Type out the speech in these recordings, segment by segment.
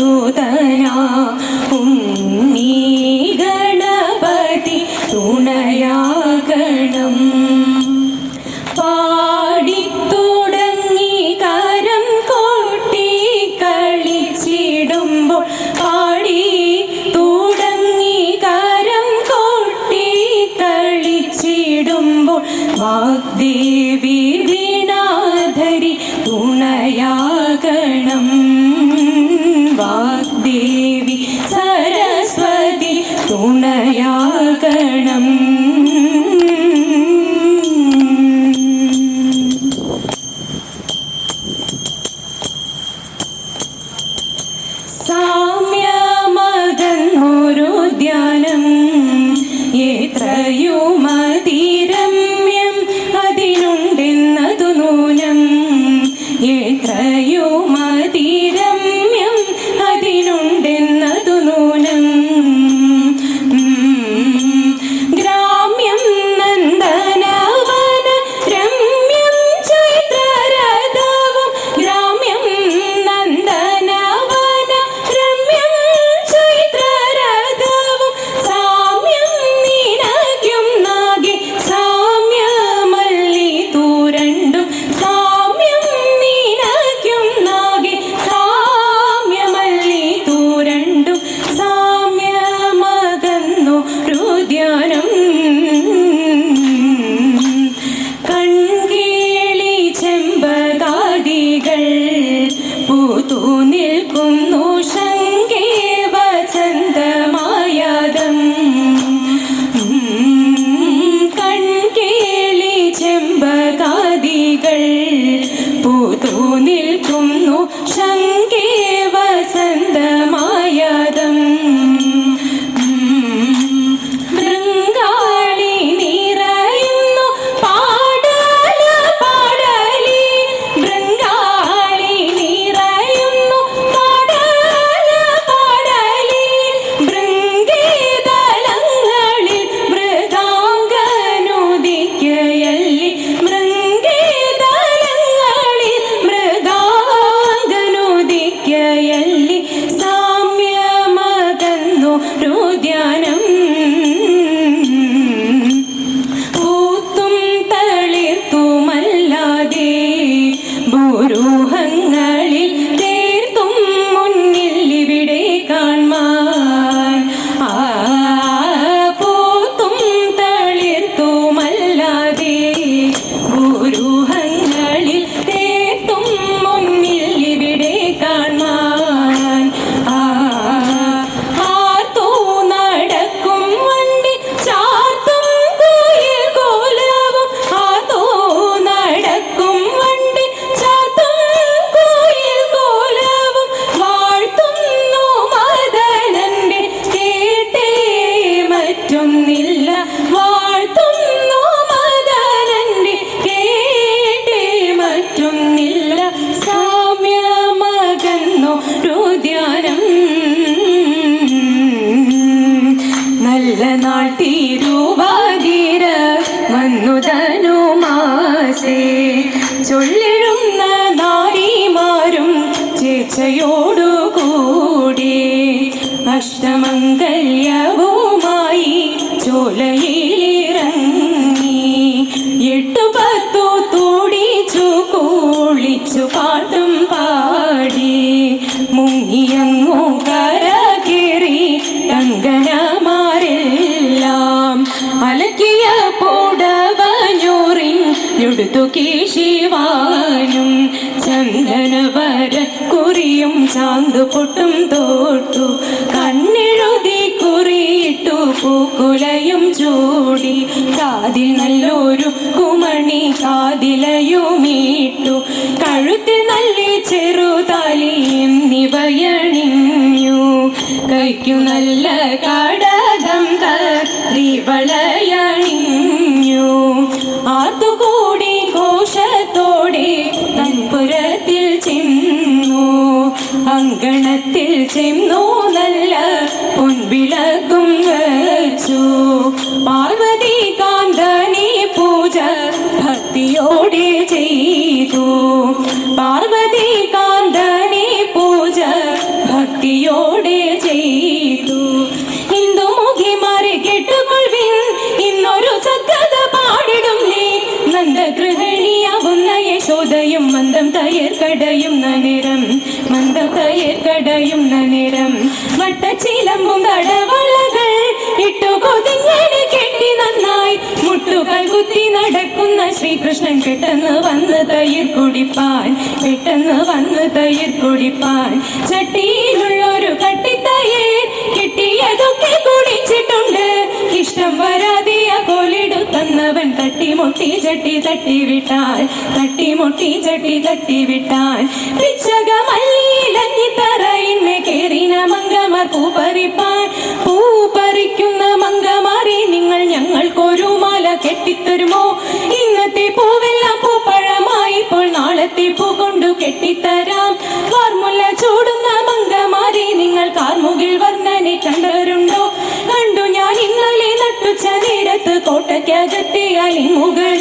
സുതനാ ഉമ്മീ ഗണപതി തുണയാകണം. പാടിത്തുടങ്ങി കരം കോട്ടി കളിച്ചിടുമ്പോൾ പാടി തുടങ്ങി കരം കോട്ടി കളിച്ചിടുമ്പോൾ വാഗ്ദേവി തുണയാകണം സാമ്യമതെന്നൊരു ധ്യാനം എത്രയുമതീരം ഉടുക്കിയ പുടവഞ്ഞൂറിൻ ശിവാനും ചന്ദനവര കുറിയും ചാന്തു പൊട്ടും തോട്ടു. കണ്ണെഴുതി കുറിയിട്ടു പൂക്കുലയും ചൂടി. കാതിൽ നല്ലൊരു കുമണി കാതിലയുമീട്ടു. കഴുത്തിൽ നല്ല ചെറുതാലി എന്നിവയണിഞ്ഞു. കഴിക്കുന്ന very nice. കടയും നിറം മന്ദകയർ കടയും നിറം. വട്ടച്ചിലമ്പും കടവളകൾ ഇട്ടു കൊതിഞ്ഞടി കെട്ടി നന്നായി. മുട്ടുകൾ കുത്തി നടക്കുന്ന ശ്രീകൃഷ്ണൻ പെട്ടെന്ന് വന്ന് തൈർ കുടിപ്പാൻ പെട്ടെന്ന് വന്ന് തൈർ കുടിപ്പാൻ. ചട്ടി തട്ടിമുട്ടി ചട്ടി തട്ടി വിട്ടാൽ തട്ടിമുട്ടി ചട്ടി തട്ടി വിട്ടാൽ പിച്ചകമല്ലിയിലഞ്ഞി തറയിന്മേ കേറിന മങ്കമാർ പൂപ്പറിപ്പാൻ പൂപ്പറിക്കുന്ന പൂ നിങ്ങൾ ഞങ്ങൾക്കൊരു മാല കെട്ടിത്തരുമോ? ഇന്നത്തെ പൂവെല്ലാം പൂപ്പഴമായി ഇപ്പോൾ നാളത്തെ പൂ കൊണ്ടു കെട്ടിത്തരാം. വാർമുല്ല ചൂടുന്ന മംഗമാറി നിങ്ങൾ കാർമുകിൽ വർണനെ കണ്ടവരുണ്ടോ? കണ്ടു ഞാൻ ഇന്നലെ നട്ടുച്ച നേരത്ത് കോട്ടയ്ക്കകത്തെയാൽ മുകളിൽ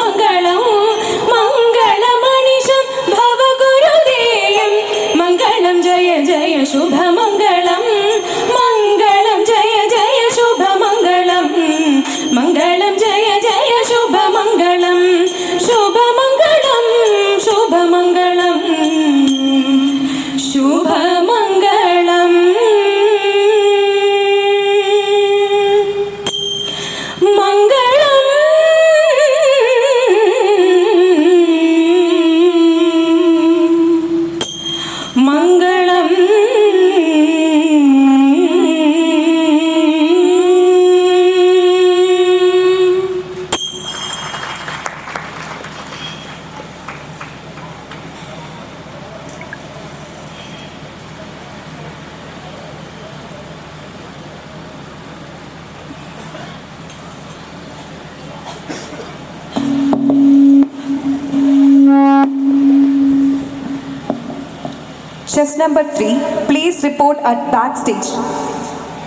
ശുഭമംഗളം മംഗളമണിഷം ഭവഗുരുദേയം. മംഗളം ജയ ജയ ശുഭമംഗളം മംഗളം Chess number three, please report at backstage.